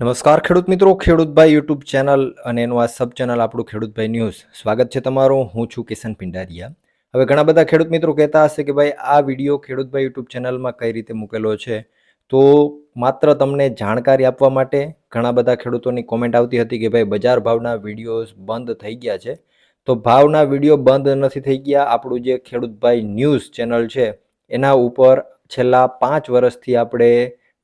નમસ્કાર ખેડૂત મિત્રો ખેડૂતભાઈ યુટ્યુબ ચેનલ અને એનું આ સબ ચેનલ આપણું ખેડૂતભાઈ ન્યૂઝ. સ્વાગત છે તમારું, હું છું કિશન પિંડારિયા. હવે ઘણા બધા ખેડૂત મિત્રો કહેતા હશે કે ભાઈ, આ વીડિયો ખેડૂતભાઈ યુટ્યુબ ચેનલમાં કઈ રીતે મૂકેલો છે? તો માત્ર તમને જાણકારી આપવા માટે ઘણા બધા ખેડૂતોની કોમેન્ટ આવતી હતી કે ભાઈ, બજાર ભાવના વિડીયોઝ બંધ થઈ ગયા છે. તો ભાવના વીડિયો બંધ નથી થઈ ગયા. આપણું જે ખેડૂતભાઈ ન્યૂઝ ચેનલ છે, એના ઉપર છેલ્લા પાંચ વર્ષથી આપણે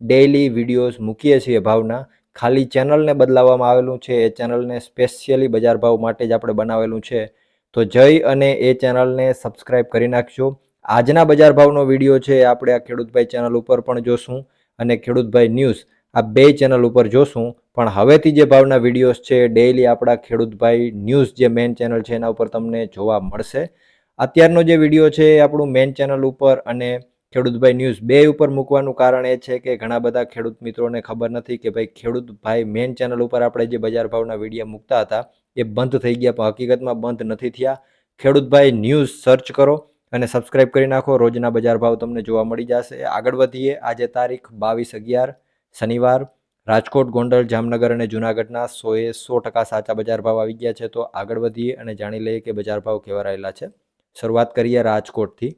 ડેઈલી વિડીયોઝ મૂકીએ છીએ ભાવના. ખાલી ચેનલને બદલાવવામાં આવેલું છે. એ ચેનલને સ્પેશિયલી બજાર ભાવ માટે જ આપણે બનાવેલું છે. તો જઈ અને એ ચેનલને સબસ્ક્રાઇબ કરી નાખજો. આજના બજાર ભાવનો વીડિયો છે આપણે આ ખેડૂતભાઈ ચેનલ ઉપર પણ જોશું અને ખેડૂતભાઈ ન્યૂઝ આ બે ચેનલ ઉપર જોશું. પણ હવેથી જે ભાવના વિડીયોઝ છે ડેઈલી આપણા ખેડૂતભાઈ ન્યૂઝ જે મેઇન ચેનલ છે એના ઉપર તમને જોવા મળશે. અત્યારનો જે વીડિયો છે એ આપણું મેઇન ચેનલ ઉપર અને ખેડૂતભાઈ ન્યૂઝ બે ઉપર મૂકવાનું કારણ એ છે કે ઘણા બધા ખેડૂત મિત્રોને ખબર નથી કે ભાઈ ખેડૂતભાઈ મેઇન ચેનલ ઉપર આપણે જે બજાર ભાવના વીડિયો મૂકતા હતા, એ બંધ થઈ ગયા, પણ હકીકતમાં બંધ નથી થયા. ખેડૂતભાઈ ન્યૂઝ સર્ચ કરો અને સબસ્ક્રાઇબ કરી નાખો. રોજના બજાર ભાવ તમને જોવા મળી જશે. આગળ વધીએ. આજે તારીખ બાવીસ અગિયાર, શનિવાર. રાજકોટ, ગોંડલ, જામનગર અને જૂનાગઢના સોએ સો ટકા સાચા બજાર ભાવ આવી ગયા છે. તો આગળ વધીએ અને જાણી લઈએ કે બજાર ભાવ કેવા રહેલા છે. શરૂઆત કરીએ રાજકોટથી.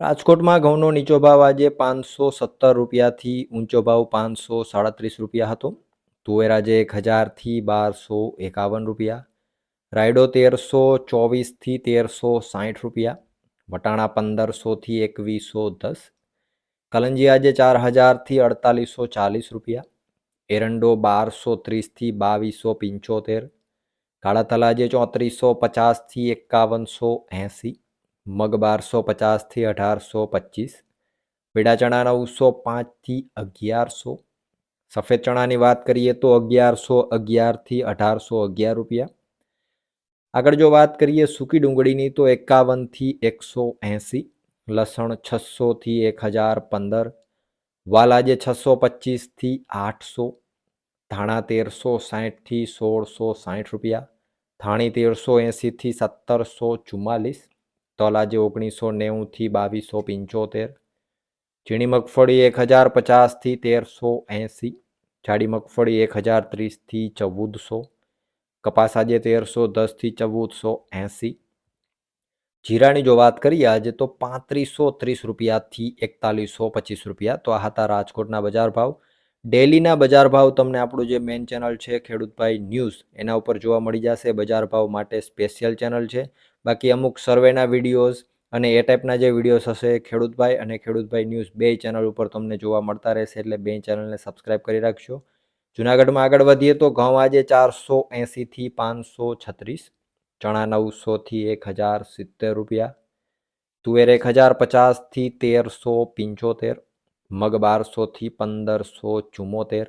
રાજકોટમાં ઘઉંનો નીચો ભાવ આજે પાંચસો સત્તર રૂપિયાથી ઊંચો ભાવ પાંચસો સાડત્રીસ રૂપિયા હતો. તુવેર આજે એક હજારથી બારસો એકાવન રૂપિયા. રાયડો તેરસો ચોવીસથી તેરસો સાઠ રૂપિયા. વટાણા પંદરસોથી એકવીસો દસ. કલંજી આજે ચાર હજારથી અડતાલીસો ચાલીસ રૂપિયા. એરંડો બારસો ત્રીસથી બાવીસો પંચોતેર. કાળા તલાજે ચોત્રીસો પચાસથી એકાવનસો એંસી. મગ બારસો પચાસથી અઢારસો પચીસ પીળા ચણા નવસો પાંચથી અગિયારસો સફેદ ચણાની વાત કરીએ તો અગિયારસો અગિયારથી અઢારસો અગિયાર રૂપિયા આગળ જો વાત કરીએ સૂકી ડુંગળીની તો એકાવનથી એકસો એંસી લસણ છસોથી એક હજાર પંદર વાલ આજે છસો પચીસથી આઠસો ધાણા તેરસો સાહીઠથી સોળસો સાહીઠ રૂપિયા ધાણી તેરસો એંસીથી સત્તરસો ચુમ્માલીસ તલ આજે ઓગણીસો નેવુંથી બાવીસો પંચોતેર. ઝીણી મગફળી એક હજાર પચાસથી તેરસો એંસી. જાડી મગફળી એક હજાર ત્રીસથી ચૌદસો. કપાસ આજે તેરસો દસથી ચૌદસો એંસી. જીરાની જો વાત કરીએ આજે તો પાંત્રીસો ત્રીસ રૂપિયાથી એકતાલીસો પચીસ રૂપિયા. તો આ હતા રાજકોટના બજાર ભાવ. ડેલીના બજાર ભાવ તમને આપણું જે મેઇન ચેનલ છે ખેડૂતભાઈ ન્યૂઝ, એના ઉપર જોવા મળી જશે બજાર ભાવ માટે સ્પેશિયલ ચેનલ છે. બાકી અમુક સર્વેના વિડીયોઝ અને એ ટાઈપના જે વિડીયોઝ હશે, ખેડૂતભાઈ અને ખેડૂતભાઈ ન્યૂઝ બે ચેનલ ઉપર તમને જોવા મળતા રહેશે, એટલે બે ચેનલને સબસ્ક્રાઇબ કરી રાખજો. જુનાગઢમાં આગળ વધીએ તો ઘઉં આજે ચારસો એંસીથી પાંચસો છત્રીસ, ચણા નવસોથી એક હજાર સિત્તેર રૂપિયા, તુવેર એક હજાર પચાસથી તેરસો પંચોતેર, મગ બારસોથી પંદરસો ચુમ્મોતેર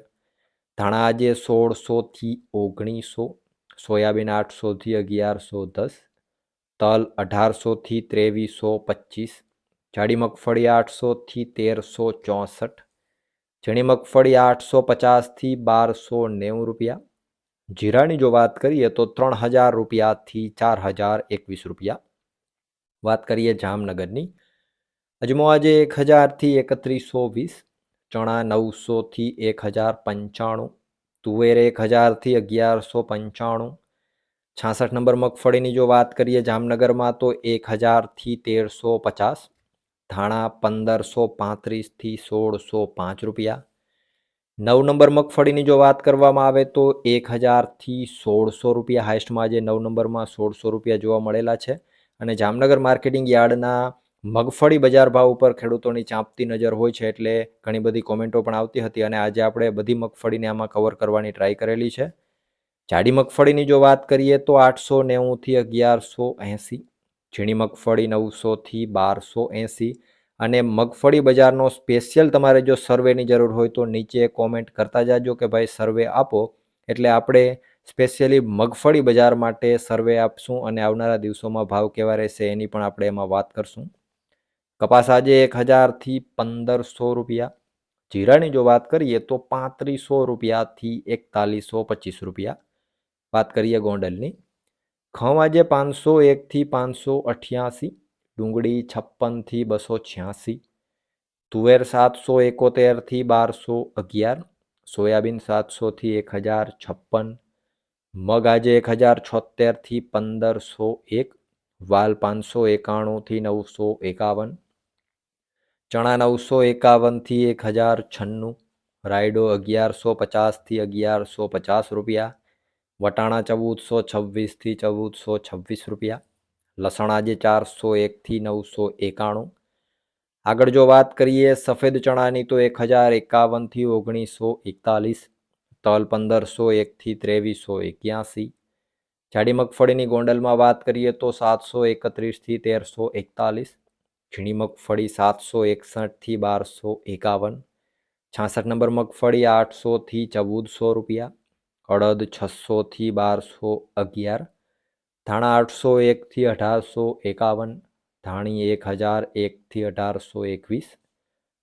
ધાણા આજે સોળસોથી ઓગણીસો, સોયાબીન આઠસોથી અગિયારસો દસ તલ અઢારસોથી ત્રેવીસો પચીસ જાડી મગફળી આઠસોથી તેરસો ચોસઠ ઝીણી મગફળી આઠસો પચાસથી બારસો નેવું રૂપિયા જીરાની જો વાત કરીએ તો ત્રણ હજાર રૂપિયાથી ચાર હજાર એકવીસ રૂપિયા વાત કરીએ જામનગરની અજમો આજે એક હજારથી એકત્રીસો વીસ ચણા નવસોથી એક હજાર પંચાણું તુવેર એક હજારથી અગિયારસો પંચાણું છાસઠ નંબર મગફળીની જો વાત કરીએ જામનગરમાં, તો એક હજારથી તેરસો પચાસ, ધાણા પંદરસો પાંત્રીસથી સોળસો પાંચ રૂપિયા. નવ નંબર મગફળીની જો વાત કરવામાં આવે, તો એક હજારથી સોળસો રૂપિયા હાઈસ્ટમાં આજે નવ નંબરમાં સોળસો રૂપિયા જોવા મળેલા છે. અને જામનગર માર્કેટિંગ યાર્ડના મગફળી બજાર ભાવ ઉપર ખેડૂતોની ચાંપતી નજર હોય છે, એટલે ઘણી બધી કોમેન્ટો પણ આવતી હતી અને આજે આપણે બધી મગફળીને આમાં કવર કરવાની ટ્રાય કરેલી છે. જાડી મગફળીની જો વાત કરીએ તો આઠસો નેવુંથી અગિયારસો એંસી, ઝીણી મગફળી નવસોથી બારસો એંસી અને મગફળી બજારનો સ્પેશિયલ તમારે જો સર્વેની જરૂર હોય તો નીચે કોમેન્ટ કરતા જાજો કે ભાઈ સર્વે આપો. એટલે આપણે સ્પેશિયલી મગફળી બજાર માટે સર્વે આપશું અને આવનારા દિવસોમાં ભાવ કેવા રહેશે એની પણ આપણે એમાં વાત કરશું. કપાસ આજે એક હજારથી પંદરસો રૂપિયા. જીરાની જો વાત કરીએ તો પાંત્રીસો રૂપિયાથી એકતાલીસો પચીસ રૂપિયા. વાત કરીએ ગોંડલની. ઘઉં આજે પાંચસો એકથી પાંચસો અઠ્યાસી, ડુંગળી છપ્પનથી બસો છ્યાસી, તુવેર સાતસો એકોતેરથી બારસો અગિયાર, સોયાબીન સાતસોથી એક હજાર છપ્પન, મગ આજે એક હજાર છોતેરથી પંદરસો એક, વાલ પાંચસો એકાણુંથી નવસો એકાવન, ચણા નવસો એકાવનથી એક હજાર છન્નું, રાયડો અગિયારસો પચાસથી અગિયારસો પચાસ રૂપિયા વટાણા ચૌદસો છવ્વીસથી ચૌદસો છવ્વીસ રૂપિયા, લસણ આજે ચારસો એકથી નવસો એકાણું. આગળ જો વાત કરીએ સફેદ ચણાની તો એક હજાર એકાવનથી ઓગણીસો એકતાલીસ, તલ પંદરસો એકથી ત્રેવીસો એક્યાસી. જાડી મગફળીની ગોંડલમાં વાત કરીએ તો સાતસો એકત્રીસથી તેરસો એકતાલીસ, ઝીણી મગફળી સાતસો એકસઠથી બારસો એકાવન, છાસઠ નંબર મગફળી આઠસોથી ચૌદસો રૂપિયા અડદ છસોથી બારસો અગિયાર, ધાણા આઠસો એકથી અઢારસો એકાવન, ધાણી એક હજાર એકથી અઢારસો એકવીસ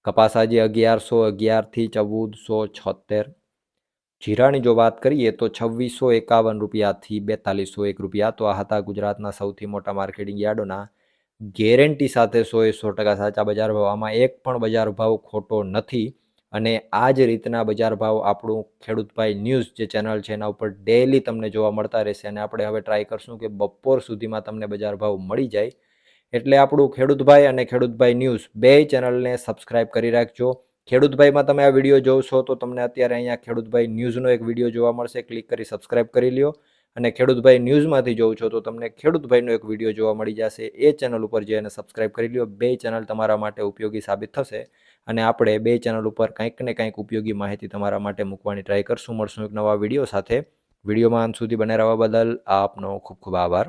કપાસાજી અગિયારસો અગિયારથી ચૌદસો છોતેર. જીરાની જો વાત કરીએ તો છવ્વીસો એકાવન રૂપિયાથી બેતાલીસો એક રૂપિયા. તો આ હતા ગુજરાતના સૌથી મોટા માર્કેટિંગ યાર્ડોના. ગેરંટી સાથે સો એ સો ટકા સાચા બજાર ભાવ આમાં એક પણ બજાર ભાવ ખોટો નથી. અને આ જ રીતના બજાર ભાવ આપણું ખેડૂતભાઈ ન્યૂઝ જે ચેનલ છે એના ઉપર ડેલી તમને જોવા મળતા રહેશે અને આપણે હવે ટ્રાય કરશું કે બપોર સુધીમાં તમને બજાર ભાવ મળી જાય. એટલે આપણું ખેડૂતભાઈ અને ખેડૂતભાઈ ન્યૂઝ બે ચેનલને સબસ્ક્રાઇબ કરી રાખજો. ખેડૂતભાઈમાં તમે આ વીડિયો જોશો તો તમને અત્યારે અહીંયા ખેડૂતભાઈ ન્યૂઝનો એક વીડિયો જોવા મળશે. ક્લિક કરી સબસ્ક્રાઇબ કરી લ્યો. અને ખેડૂતભાઈ ન્યૂઝમાંથી જોઉં છો, તો તમને ખેડૂતભાઈનો એક વીડિયો જોવા મળી જશે. એ ચેનલ ઉપર જઈને સબસ્ક્રાઇબ કરી લ્યો. બે ચેનલ તમારા માટે ઉપયોગી સાબિત થશે અને આપણે બે ચેનલ ઉપર કંઈક ને કંઈક ઉપયોગી માહિતી તમારા માટે મૂકવાની ટ્રાય કરશું. મળશું એક નવા વીડિયો સાથે. વિડીયોમાં અંત સુધી બને રહેવા બદલ આપનો ખૂબ ખૂબ આભાર.